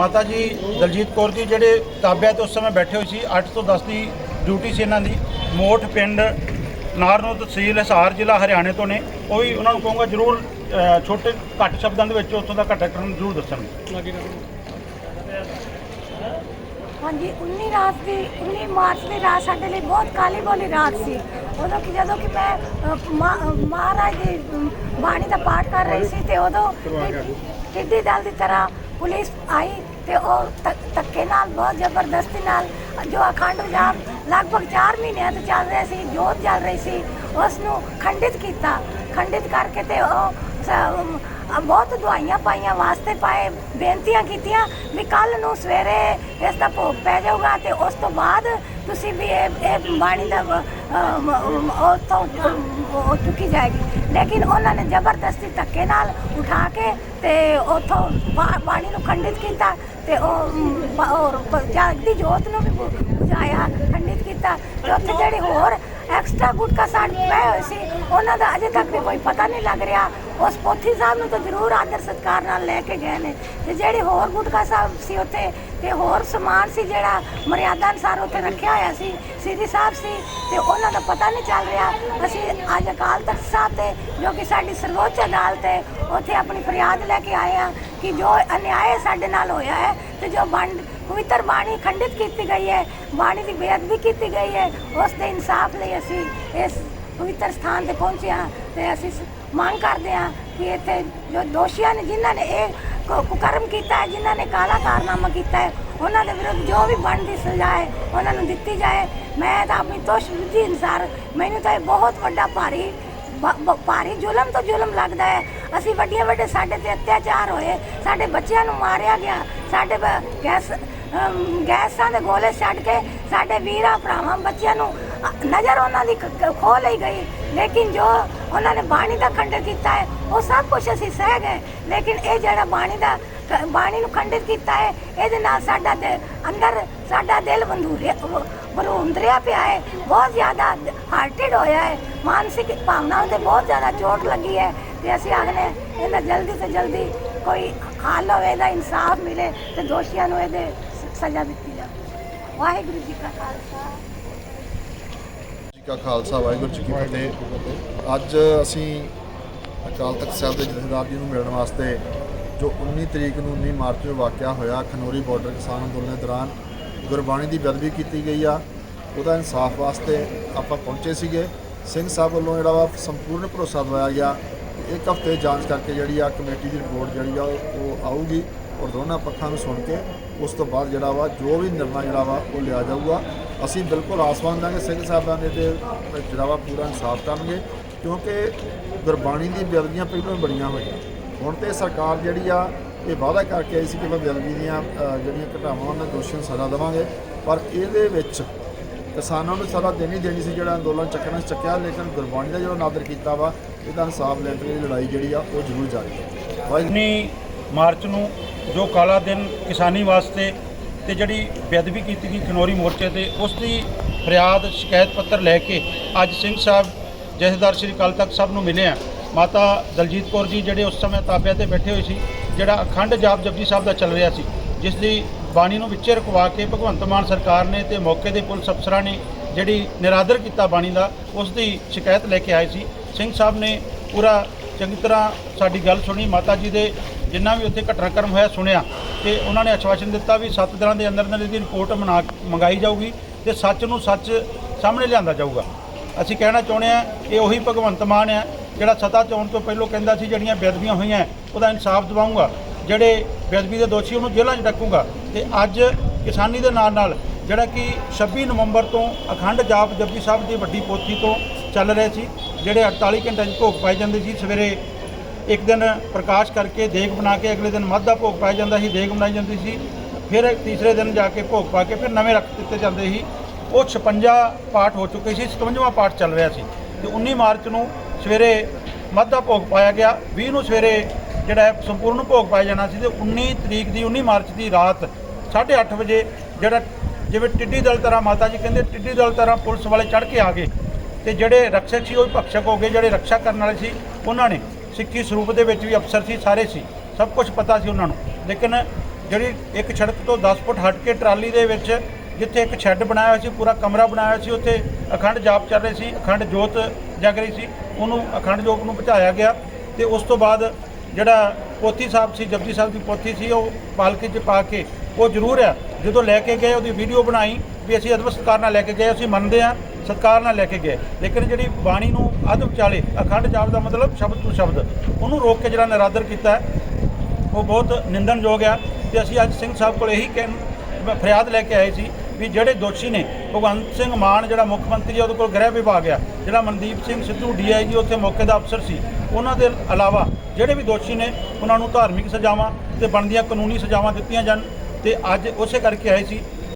ਮਾਤਾ ਜੀ ਦਲਜੀਤ ਕੌਰ ਜੀ ਜਿਹੜੇ ਤਾਬਿਆਂ ਤੇ ਉਸ ਸਮੇਂ ਬੈਠੇ ਹੋਏ ਸੀ 8 ਤੋਂ 10 ਦੀ ਡਿਊਟੀ ਸੀ ਇਹਨਾਂ ਦੀ। ਮੋਠ ਪਿੰਡ ਨਾਰਨੋ ਤਹਿਸੀਲ ਹਿਸਾਰ ਜ਼ਿਲ੍ਹਾ ਹਰਿਆਣੇ ਤੋਂ ਨੇ। ਉਹ ਵੀ ਉਹਨਾਂ ਨੂੰ ਕਹੂੰਗਾ ਜਰੂਰ ਛੋਟੇ ਘੱਟ ਸ਼ਬਦਾਂ ਦੇ ਵਿੱਚ ਉੱਥੋਂ ਦਾ ਘਟਨਾ ਨੂੰ ਜਰੂਰ ਦੱਸਣ ਹਾਂਜੀ 19 ਰਾਤ ਦੀ 19 ਮਾਰਚ ਦੀ ਰਾਤ ਸਾਡੇ ਲਈ ਬਹੁਤ ਕਾਲੀ ਬੋਲੀ ਰਾਤ ਸੀ। ਉਦੋਂ ਕਿ ਜਦੋਂ ਕਿ ਮੈਂ ਮਹਾਰਾਜ ਦੀ ਬਾਣੀ ਦਾ ਪਾਠ ਕਰ ਰਹੀ ਸੀ ਤੇ ਉਦੋਂ ਟਿੱਡੀ ਦਲ ਦੀ ਤਰ੍ਹਾਂ ਪੁਲਿਸ ਆਈ ਤੇ ਉਹ ਧੱਕ- ਧੱਕੇ ਨਾਲ ਬਹੁਤ ਜ਼ਬਰਦਸਤੀ ਨਾਲ ਜੋ ਅਖੰਡ ਜਾਪ ਲਗਭਗ 4 ਮਹੀਨਿਆਂ ਤੋਂ ਚੱਲ ਰਿਹਾ ਸੀ ਜੋਤ ਚੱਲ ਰਹੀ ਸੀ ਉਸ ਨੂੰ ਖੰਡਿਤ ਕੀਤਾ। ਖੰਡਿਤ ਕਰਕੇ ਤੇ ਉਹ ਸ- ਅਮ, ਅ, ਬਹੁਤ ਦਵਾਈਆਂ ਪਾਈਆਂ ਵਾਸਤੇ ਪਾਏ ਬੇਨਤੀਆਂ ਕੀਤੀਆਂ ਵੀ ਕੱਲ ਨੂੰ ਸਵੇਰੇ ਇਸ ਦਾ ਭੋਗ ਪੈ ਜਾਊਗਾ ਤੇ ਉਸ ਤੋਂ ਬਾਅਦ ਤੁਸੀਂ ਵੀ ਇਹ ਇਹ ਬਾਣੀ ਦਾ ਅ, ਉਹ ਤੋਂ ਉਹ ਚੁੱਕੀ ਜਾਏਗੀ। ਲੇਕਿਨ ਉਹਨਾਂ ਨੇ ਜ਼ਬਰਦਸਤੀ ਧੱਕੇ ਨਾਲ ਉਠਾ ਕੇ ਤੇ ਉਥੋਂ ਬਾਣੀ ਨੂੰ ਖੰਡਿਤ ਕੀਤਾ ਤੇ ਉਹ ਔਰ ਜਗਦੀ ਜੋਤ ਨੂੰ ਵੀ ਬੁ- ਬੁਝਾਇਆ ਖੰਡਿਤ ਕੀਤਾ। ਤੇ ਉੱਥੇ ਜਿਹੜੇ ਹੋਰ ਐਕਸਟਰਾ ਗੁਟਕਾ ਸਾਡ ਪਏ ਹੋਏ ਸੀ ਉਹਨਾਂ ਦਾ ਅਜੇ ਤੱਕ ਵੀ ਕੋਈ ਪਤਾ ਨਹੀਂ ਲੱਗ ਰਿਹਾ ਉਸ ਪੋਥੀ ਸਾਹਿਬ ਨੂੰ ਤਾਂ ਜ਼ਰੂਰ ਆਦਰ ਸਤਿਕਾਰ ਨਾਲ ਲੈ ਕੇ ਗਏ ਨੇ। ਤੇ ਜਿਹੜੇ ਹੋਰ ਗੁਟਕਾ ਸਾਹਿਬ ਸੀ ਉੱਥੇ, ਤੇ ਹੋਰ ਸਮਾਨ ਸੀ ਜਿਹੜਾ ਮਰਿਆਦਾ ਅਨੁਸਾਰ ਉੱਥੇ ਰੱਖਿਆ ਹੋਇਆ ਸੀ, ਸ੍ਰੀ ਸਾਹਿਬ ਸੀ, ਤੇ ਉਹਨਾਂ ਦਾ ਪਤਾ ਨਹੀਂ ਚੱਲ ਰਿਹਾ। ਅਸੀਂ ਅੱਜ ਅਕਾਲ ਤਖਤ ਸਾਹਿਬ ਤੇ ਜੋ ਕਿ ਸਾਡੀ ਸਰਵੋੱਚ ਅਦਾਲਤ ਹੈ, ਉੱਥੇ ਆਪਣੀ ਫਰਿਆਦ ਲੈ ਕੇ ਆਏ ਹਾਂ ਕਿ ਜੋ ਅਨਿਆਏ ਸਾਡੇ ਨਾਲ ਹੋਇਆ ਹੈ, ਤੇ ਜੋ ਬੰਡ ਪਵਿੱਤਰ ਬਾਣੀ ਖੰਡਿਤ ਕੀਤੀ ਗਈ ਹੈ, ਬਾਣੀ ਦੀ ਬੇਅਦਬੀ ਕੀਤੀ ਗਈ ਹੈ, ਉਸ ਦੇ ਇਨਸਾਫ ਲਈ ਅਸੀਂ ਇਸ ਪਵਿੱਤਰ ਸਥਾਨ ਤੇ ਪਹੁੰਚੇ ਹਾਂ ਤੇ ਅਸੀਂ ਸ- ਮੰਗ ਕਰਦੇ ਹਾਂ ਕਿ ਇੱਥੇ ਜੋ ਦੋਸ਼ੀਆਂ ਨੇ ਜਿਨ੍ਹਾਂ ਨੇ ਇਹ ਕੁ- ਕੁਕਰਮ ਕੀਤਾ ਹੈ ਜਿਨ੍ਹਾਂ ਨੇ ਕਾਲਾ ਕਾਰਨਾਮਾ ਕੀਤਾ ਹੈ ਉਹਨਾਂ ਦੇ ਵਿਰੁੱਧ ਜੋ ਵੀ ਬਣਦੀ ਸਜ਼ਾ ਹੈ ਉਹਨਾਂ ਨੂੰ ਦਿੱਤੀ ਜਾਏ। ਮੈਂ ਤਾਂ ਆਪਣੀ ਤੋਸ਼ ਬੁੱਧੀ ਅਨੁਸਾਰ ਮੈਨੂੰ ਤਾਂ ਇਹ ਬਹੁਤ ਵੱਡਾ ਭਾਰੀ ਬ- ਬ- ਭਾਰੀ ਜ਼ੁਲਮ ਤੋਂ ਜ਼ੁਲਮ ਲੱਗਦਾ ਹੈ। ਅਸੀਂ ਵੱਡੀਆਂ ਵੱਡੇ ਸਾਡੇ ਤੇ ਅਤਿਆਚਾਰ ਹੋਏ ਸਾਡੇ ਬੱਚਿਆਂ ਨੂੰ ਮਾਰਿਆ ਗਿਆ ਸਾਡੇ ਬ- ਗੈਸ ਅਮ, ਗੈਸਾਂ ਦੇ ਗੋਲੇ ਛੱਡ ਕੇ ਸਾਡੇ ਵੀਰਾਂ ਭਰਾਵਾਂ ਬੱਚਿਆਂ ਨੂੰ ਨਜ਼ਰ ਉਹਨਾਂ ਦੀ ਖ- ਖੋਹ ਲਈ ਗਈ। ਲੇਕਿਨ ਜੋ ਉਹਨਾਂ ਨੇ ਬਾਣੀ ਦਾ ਖੰਡਨ ਕੀਤਾ ਹੈ, ਉਹ ਸਭ ਕੁਝ ਅਸੀਂ ਸਹਿ ਗਏ। ਲੇਕਿਨ ਇਹ ਜਿਹੜਾ ਬਾਣੀ ਦਾ ਬਾਣੀ ਨੂੰ ਖੰਡਿਤ ਕੀਤਾ ਹੈ, ਇਹਦੇ ਨਾਲ ਸਾਡਾ ਤੇ ਅੰਦਰ ਸਾਡਾ ਦਿਲ ਬੰਦੂਰਿਆ ਬਰੂੰਦਰਿਆ ਪਿਆ ਹੈ। ਬਹੁਤ ਜ਼ਿਆਦਾ ਹਾਰਟਡ ਹੋਇਆ ਹੈ। ਮਾਨਸਿਕ ਭਾਵਨਾਵਾਂ ਤੇ ਬਹੁਤ ਜ਼ਿਆਦਾ ਚੋਟ ਲੱਗੀ ਹੈ ਤੇ ਅਸੀਂ ਆਖਨੇ ਇਹਦਾ ਜਲਦੀ ਤੋਂ ਜਲਦੀ ਕੋਈ ਹੱਲ ਹੋਵੇ ਇਹਦਾ ਇਨਸਾਫ ਮਿਲੇ ਤੇ ਦੋਸ਼ੀਆਂ ਨੂੰ ਇਹਦੇ ਸਜ਼ਾ ਦਿੱਤੀ ਜਾਵੇ। ਵਾਹਿਗੁਰੂ ਜੀ ਕਾ ਖਾਲਸਾ। ਜੀ ਕਾ ਖਾਲਸਾ, ਵਾਹਿਗੁਰੂ ਜੀ ਕੀ ਫਤਿਹ। ਅੱਜ ਅਸੀਂ ਅਕਾਲ ਤਖਤ ਸਾਹਿਬ ਦੇ ਜਥੇਦਾਰ ਜੀ ਨੂੰ ਮਿਲਣ ਵਾਸਤੇ ਜੋ 19 ਤਰੀਕ ਨੂੰ 19 ਮਾਰਚ ਨੂੰ ਵਾਕਿਆ ਹੋਇਆ ਖਨੌਰੀ ਬਾਰਡਰ ਕਿਸਾਨ ਅੰਦੋਲਨ ਦੇ ਦੌਰਾਨ ਗੁਰਬਾਣੀ ਦੀ ਬੇਅਦਬੀ ਕੀਤੀ ਗਈ ਆ, ਉਹਦਾ ਇਨਸਾਫ ਵਾਸਤੇ ਆਪਾਂ ਪਹੁੰਚੇ ਸੀਗੇ। ਸਿੰਘ ਸਾਹਿਬ ਵੱਲੋਂ ਜਿਹੜਾ ਵਾ ਸੰਪੂਰਨ ਭਰੋਸਾ ਦਵਾਇਆ ਗਿਆ ਇੱਕ ਹਫ਼ਤੇ ਜਾਂਚ ਕਰਕੇ ਜਿਹੜੀ ਆ ਕਮੇਟੀ ਦੀ ਰਿਪੋਰਟ ਜਿਹੜੀ ਆ ਉਹ ਉਹ ਆਊਗੀ ਔਰ ਦੋਨਾਂ ਪੱਖਾਂ ਨੂੰ ਸੁਣ ਕੇ ਉਸ ਤੋਂ ਬਾਅਦ ਜਿਹੜਾ ਵਾ ਜੋ ਵੀ ਨਿਰਣਾ ਜਿਹੜਾ ਵਾ ਉਹ ਲਿਆ ਜਾਊਗਾ। ਅਸੀਂ ਬਿਲਕੁਲ ਆਸਮਾਨ ਦਾਂਗੇ ਸਿੰਘ ਸਾਹਿਬਾਂ ਦੇ ਤੇ ਜਿਹੜਾ ਵਾ ਪੂਰਾ ਇਨਸਾਫ ਕਰਨਗੇ, ਕਿਉਂਕਿ ਗੁਰਬਾਣੀ ਦੀ ਬੇਅਦਬੀਆਂ ਪਹਿਲਾਂ ਹੀ ਬੜੀਆਂ ਹੋਈਆਂ। ਹੁਣ ਤੇ ਸਰਕਾਰ ਜਿਹੜੀ ਆ, ਇਹ ਵਾਅਦਾ ਕਰਕੇ ਆਈ ਸੀ ਕਿ ਮੈਂ ਬੇਅਦਬੀ ਦੀਆਂ ਜਿਹੜੀਆਂ ਘਟਾਵਾਂ ਉਹਨਾਂ ਦੋਸ਼ੀਆਂ ਨੂੰ ਸਜ਼ਾ ਦੇਵਾਂਗੇ, ਪਰ ਇਹਦੇ ਵਿੱਚ ਕਿਸਾਨਾਂ ਨੂੰ ਸਜ਼ਾ ਦੇਣੀ ਦੇਣੀ ਸੀ, ਜਿਹੜਾ ਅੰਦੋਲਨ ਚੱਕਣਾ ਸੀ ਚੱਕਿਆ, ਲੇਕਿਨ ਗੁਰਬਾਣੀ ਦਾ ਜਿਹੜਾ ਨਾਦਰ ਕੀਤਾ ਵਾ, ਇਹਦਾ ਇਨਸਾਫ ਲੈਣ ਦੀ ਲੜਾਈ ਜਿਹੜੀ ਆ, ਉਹ ਜ਼ਰੂਰ ਜਾਰੀ ਹੈ। 19 ਮਾਰਚ ਨੂੰ ਜੋ ਕਾਲਾ ਦਿਨ ਕਿਸਾਨੀ ਵਾਸਤੇ ਤੇ ਜਿਹੜੀ ਬੇਅਦਬੀ ਕੀਤੀ ਗਈ ਖਨੌਰੀ ਮੋਰਚੇ ਤੇ, ਉਸ ਦੀ ਫਰਿਆਦ ਸ਼ਿਕਾਇਤ ਪੱਤਰ ਲੈ ਕੇ ਅੱਜ ਸਿੰਘ ਸਾਹਿਬ, ਜਥੇਦਾਰ ਸ੍ਰੀ ਅਕਾਲ ਤਖਤ ਸਾਹਿਬ ਨੂੰ ਮਿਲੇ ਆ। ਮਾਤਾ ਦਲਜੀਤ ਕੌਰ ਜੀ ਜਿਹੜੇ ਉਸ ਸਮੇਂ ਤਾਬਿਆਂ ਤੇ ਬੈਠੇ ਹੋਏ ਸੀ, ਜਿਹੜਾ ਅਖੰਡ ਜਾਪ ਜਪਜੀ ਸਾਹਿਬ ਦਾ ਚੱਲ ਰਿਹਾ ਸੀ, ਜਿਸ ਦੀ ਬਾਣੀ ਨੂੰ ਵਿੱਚੇ ਰਖਵਾ ਕੇ ਭਗਵੰਤ ਮਾਨ ਸਰਕਾਰ ਨੇ ਤੇ ਮੌਕੇ ਦੇ ਪੁਲਿਸ ਅਫਸਰਾਂ ਨੇ ਜਿਹੜੀ ਨਿਰਾਦਰ ਕੀਤਾ ਬਾਣੀ ਦਾ, ਉਸ ਦੀ ਸ਼ਿਕਾਇਤ ਲੈ ਕੇ ਆਏ ਸੀ। ਸਿੰਘ ਸਾਹਿਬ ਨੇ ਪੂਰਾ ਚੰਗੀ ਤਰ੍ਹਾਂ ਸਾਡੀ ਗੱਲ ਸੁਣੀ। ਮਾਤਾ ਜੀ ਦੇ ਜਿੰਨਾ ਵੀ ਉੱਥੇ ਘਟਨਾਕ੍ਰਮ ਹੋਇਆ ਸੁਣਿਆ ਤੇ ਉਹਨਾਂ ਨੇ ਆਸ਼ਵਾਸਨ ਦਿੱਤਾ ਵੀ 7 ਦਿਨਾਂ ਦੇ ਅੰਦਰ ਅੰਦਰ ਇਹਦੀ ਰਿਪੋਰਟ ਮਨਾ ਮੰਗਾਈ ਜਾਊਗੀ ਤੇ ਸੱਚ ਨੂੰ ਸੱਚ ਸਾਹਮਣੇ ਲਿਆਂਦਾ ਜਾਊਗਾ। ਅਸੀਂ ਕਹਿਣਾ ਚਾਹੁੰਦੇ ਆ ਇਹ ਉਹੀ ਭਗਵੰਤ ਮਾਨ ਹੈ ਜਿਹੜਾ ਸਤਾ ਚੋਣ ਤੋਂ ਪਹਿਲਾਂ ਕਹਿੰਦਾ ਸੀ ਜਿਹੜੀਆਂ ਬੇਅਦਬੀਆਂ ਹੋਈਆਂ ਉਹਦਾ ਇਨਸਾਫ ਦਿਵਾਉਂਗਾ ਜਿਹੜੇ ਬੇਅਦਬੀ ਦੇ ਦੋਸ਼ੀ ਉਹਨੂੰ ਜੇਲ੍ਹਾਂ 'ਚ ਡੱਕੂਗਾ ਤੇ ਅੱਜ ਕਿਸਾਨੀ ਦੇ ਨਾਲ ਨਾਲ ਜਿਹੜਾ ਕਿ 26 ਨਵੰਬਰ ਤੋਂ ਅਖੰਡ ਜਾਪ ਜਪਜੀ ਸਾਹਿਬ ਦੀ ਵੱਡੀ ਪੋਥੀ ਤੋਂ ਚੱਲ ਰਹੇ ਸੀ, ਜਿਹੜੇ 48 ਘੰਟੇ 'ਚ ਭੋਗ ਪਾਏ ਜਾਂਦੇ ਸੀ, ਸਵੇਰੇ ਇੱਕ ਦਿਨ ਪ੍ਰਕਾਸ਼ ਕਰਕੇ ਦੇਗ ਬਣਾ ਕੇ ਅਗਲੇ ਦਿਨ ਮੱਧ ਦਾ ਭੋਗ ਪਾਇਆ ਜਾਂਦਾ ਸੀ, ਦੇਗ ਬਣਾਈ ਜਾਂਦੀ ਸੀ। ਫਿਰ ਤੀਸਰੇ ਦਿਨ ਜਾ ਕੇ ਭੋਗ ਪਾ ਕੇ ਫਿਰ ਨਵੇਂ ਰੱਖ ਦਿੱਤੇ ਜਾਂਦੇ ਸੀ। ਉਹ 56 ਪਾਠ ਹੋ ਚੁੱਕੇ ਸੀ 57ਵਾਂ ਪਾਠ ਚੱਲ ਰਿਹਾ ਸੀ। ਤੇ 19 ਮਾਰਚ ਨੂੰ ਸਵੇਰੇ ਮੱਧ ਦਾ ਭੋਗ ਪਾਇਆ ਗਿਆ 20 ਨੂੰ ਸਵੇਰੇ ਜਿਹੜਾ ਹੈ ਸੰਪੂਰਨ ਭੋਗ ਪਾਇਆ ਜਾਣਾ ਸੀ ਤੇ 19 ਤਰੀਕ ਦੀ 19 ਮਾਰਚ ਦੀ ਰਾਤ 8:30 ਵਜੇ ਜਿਹੜਾ ਜਿਵੇਂ ਟਿੱਡੀ ਦਲ ਤਰ੍ਹਾਂ ਮਾਤਾ ਜੀ ਕਹਿੰਦੇ, ਟਿੱਡੀ ਦਲ ਤਰ੍ਹਾਂ ਪੁਲਿਸ ਵਾਲੇ ਚੜ੍ਹ ਕੇ ਆ ਗਏ। ਤੇ ਜਿਹੜੇ ਰਕਸ਼ਕ ਸੀ, ਉਹ ਵੀ ਭਖਸ਼ਕ ਹੋ ਗਏ, ਜਿਹੜੇ ਰਕਸ਼ਾ ਕਰਨ ਵਾਲੇ ਸੀ, ਉਹਨਾਂ ਨੇ ਸਿੱਖੀ ਸਰੂਪ ਦੇ ਵਿੱਚ ਵੀ ਅਫਸਰ ਸੀ, ਸਾਰੇ ਸੀ। ਸਭ ਕੁਝ ਪਤਾ ਸੀ ਉਹਨਾਂ ਨੂੰ। ਲੇਕਿਨ ਜਿਹੜੀ ਇੱਕ ਸੜਕ ਤੋਂ 10 ਫੁੱਟ ਹਟ ਕੇ ਟਰਾਲੀ ਦੇ ਵਿੱਚ ਜਿੱਥੇ ਇੱਕ ਸ਼ੈੱਡ ਬਣਾਇਆ ਹੋਇਆ ਸੀ, ਪੂਰਾ ਕਮਰਾ ਬਣਾਇਆ ਹੋਇਆ ਸੀ, ਉੱਥੇ ਅਖੰਡ ਜਾਪ ਚੱਲ ਰਹੀ ਸੀ, ਅਖੰਡ ਜੋਤ ਜਗ ਰਹੀ ਸੀ, ਉਹਨੂੰ ਅਖੰਡ ਜੋਤ ਨੂੰ ਬੁਝਾਇਆ ਗਿਆ ਤੇ ਉਸ ਤੋਂ ਬਾਅਦ ਜਿਹੜਾ ਪੋਥੀ ਸਾਹਿਬ ਸੀ, ਜਪਜੀ ਸਾਹਿਬ ਦੀ ਪੋਥੀ ਸੀ, ਉਹ ਪਾਲਕੀ 'ਚ ਪਾ ਕੇ ਉਹ ਜ਼ਰੂਰ ਆ। ਜਦੋਂ ਲੈ ਕੇ ਗਏ, ਉਹਦੀ ਵੀਡੀਓ ਬਣਾਈ ਵੀ ਅਸੀਂ ਅਦਬ ਸਤਿਕਾਰ ਨਾਲ ਲੈ ਕੇ ਗਏ, ਅਸੀਂ ਮੰਨਦੇ ਆ ਸਤਿਕਾਰ ਨਾਲ ਲੈ ਕੇ ਗਏ। ਲੇਕਿਨ ਜਿਹੜੀ ਬਾਣੀ ਨੂੰ ਅਦਬ ਵਿਚਾਲੇ ਅਖੰਡ ਜਾਪ ਦਾ ਮਤਲਬ ਸ਼ਬਦ ਤੋਂ ਸ਼ਬਦ, ਉਹਨੂੰ ਰੋਕ ਕੇ ਜਿਹੜਾ ਨਿਰਾਦਰ ਕੀਤਾ ਉਹ ਬਹੁਤ ਨਿੰਦਣਯੋਗ ਆ ਤੇ ਅਸੀਂ ਅੱਜ ਸਿੰਘ ਸਾਹਿਬ ਕੋਲ ਇਹੀ ਕਹਿਣ ਫਰਿਆਦ ਲੈ ਕੇ ਆਏ ਸੀ ਵੀ ਜਿਹੜੇ ਦੋਸ਼ੀ ਨੇ, ਭਗਵੰਤ ਸਿੰਘ ਮਾਨ ਜਿਹੜਾ ਮੁੱਖ ਮੰਤਰੀ ਹੈ, ਉਹਦੇ ਕੋਲ ਗ੍ਰਹਿ ਵਿਭਾਗ ਆ। ਜਿਹੜਾ ਮਨਦੀਪ ਸਿੰਘ ਸਿੱਧੂ ਡੀਆਈਜੀ ਉੱਥੇ ਮੌਕੇ ਦਾ ਅਫਸਰ ਸੀ, ਉਹਨਾਂ ਦੇ ਇਲਾਵਾ ਜਿਹੜੇ ਵੀ ਦੋਸ਼ੀ ਨੇ, ਉਹਨਾਂ ਨੂੰ ਧਾਰਮਿਕ ਸਜ਼ਾਵਾਂ ਤੇ ਬਣਦੀਆਂ ਕਾਨੂੰਨੀ ਸਜ਼ਾਵਾਂ ਦਿੱਤੀਆਂ ਜਾਣ। ਤੇ ਅੱਜ ਉਸੇ ਕਰਕੇ ਆਏ ਸੀ